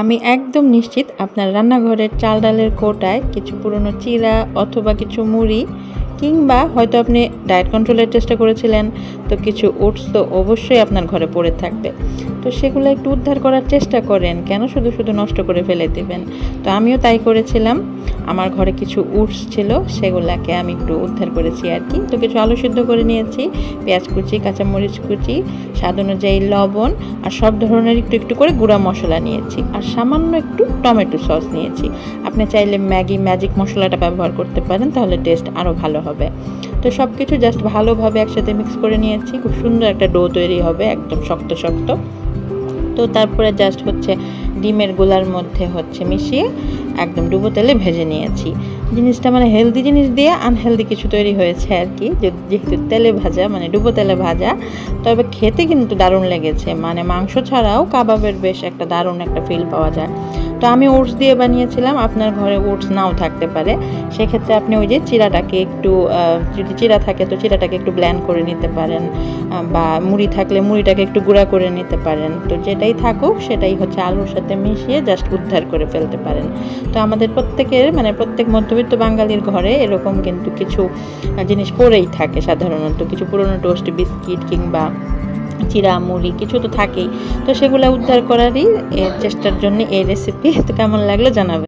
আমি একদম নিশ্চিত আপনার রান্নাঘরের চাল ডালের কোটায় কিছু পুরনো চিরা অথবা কিছু মুড়ি কিংবা হয়তো আপনি ডায়েট কন্ট্রোলের চেষ্টা করেছিলেন, তো কিছু ওটস তো অবশ্যই আপনার ঘরে পড়ে থাকবে। তো সেগুলো একটু উদ্ধার করার চেষ্টা করেন, কেন শুধু শুধু নষ্ট করে ফেলে দেবেন? তো আমিও তাই করেছিলাম। আমার ঘরে কিছু উটস ছিল, সেগুলাকে আমি একটু উদ্ধার করেছি আর কি। তো কিছু আলু সিদ্ধ করে নিয়েছি, পেঁয়াজ কুচি, কাঁচামরিচ কুচি, স্বাদ অনুযায়ী লবণ আর সব ধরনের একটু একটু করে গুঁড়া মশলা নিয়েছি। আর সামান্য একটু টমেটো সস নিয়েছি। আপনি চাইলে ম্যাগি, ম্যাজিক মশলাটা ব্যবহার করতে পারেন, তাহলে টেস্ট আরও ভালো হবে। তো সব কিছু জাস্ট ভালোভাবে একসাথে মিক্স করে নিয়েছি, খুব সুন্দর একটা ডো তৈরি হবে, একদম শক্ত শক্ত। তো তারপরে জাস্ট হচ্ছে ডিমের গোলার মধ্যে হচ্ছে মিশিয়ে একদম ডুবো তেলে ভেজে নিয়েছি। জিনিসটা মানে হেলদি জিনিস দিয়ে আনহেলদি কিছু তৈরি হয়েছে আর কি। যেহেতু তেলে ভাজা মানে ডুবো তেলে ভাজা, তবে খেতে কিন্তু দারুণ লেগেছে। মানে মাংস ছাড়াও কাবাবের বেশ একটা দারুণ একটা ফিল পাওয়া যায়। তো আমি ওটস দিয়ে বানিয়েছিলাম, আপনার ঘরে ওটস নাও থাকতে পারে। সেক্ষেত্রে আপনি ওই যে চিরাটাকে একটু যদি চিরা থাকে তো চিরাটাকে একটু ব্ল্যান্ড করে নিতে পারেন বা মুড়ি থাকলে মুড়িটাকে একটু গুঁড়া করে নিতে পারেন। তো যেটাই থাকুক, সেটাই হচ্ছে আলুর সাথে মিশিয়ে জাস্ট উদ্ধার করে ফেলতে পারেন। তো আমাদের প্রত্যেকের মানে প্রত্যেক মধ্যবিত্ত বাঙালির ঘরে এরকম কিন্তু কিছু জিনিস পরেই থাকে সাধারণত। কিছু পুরনো টোস্ট, বিস্কিট কিংবা চিরা, মুড়ি, কিছু তো থাকেই। তো সেগুলো উদ্ধার করারই চেষ্টার জন্য এই রেসিপি তো কেমন লাগল জানাবেন?